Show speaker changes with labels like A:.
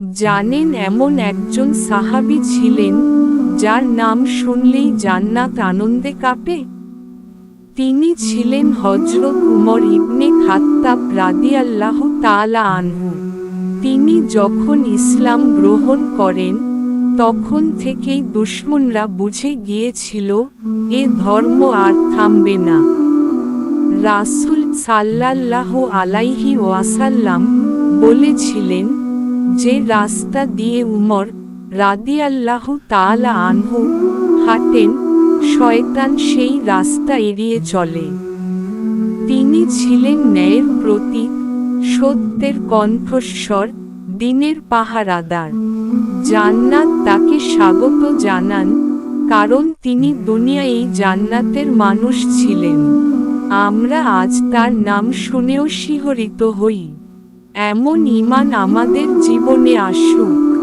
A: জানেন এমন একজন সাহাবী ছিলেন, যার নাম শুনলেই জান্নাত আনন্দে কাঁপে। তিনি ছিলেন হজরত উমর ইবনে খাত্তাব রাদিয়াল্লাহ তাআলা আনহু। তিনি যখন ইসলাম গ্রহণ করেন, তখন থেকেই দুশ্মনরা বুঝে গিয়েছিল, এ ধর্ম আর থামবে না। রাসূল সাল্লাল্লাহু আলাইহি ওয়াসাল্লাম বলেছিলেন যে রাস্তা দিয়ে উমর রাদিয়াল্লাহু তাআলা আনহু হাঁটেন, শয়তান সেই রাস্তা এড়িয়ে চলে। তিনি ছিলেন ন্যায়ের প্রতীক, সত্যের কণ্ঠস্বর, দিনের পাহারাদার। জান্নাত তাকে স্বাগত জানান, কারণ তিনি দুনিয়া এই জান্নাতের মানুষ ছিলেন। আমরা আজ তার নাম শুনেও শিহরিত হই। এমন ইমান আমাদের জীবনে আসুক।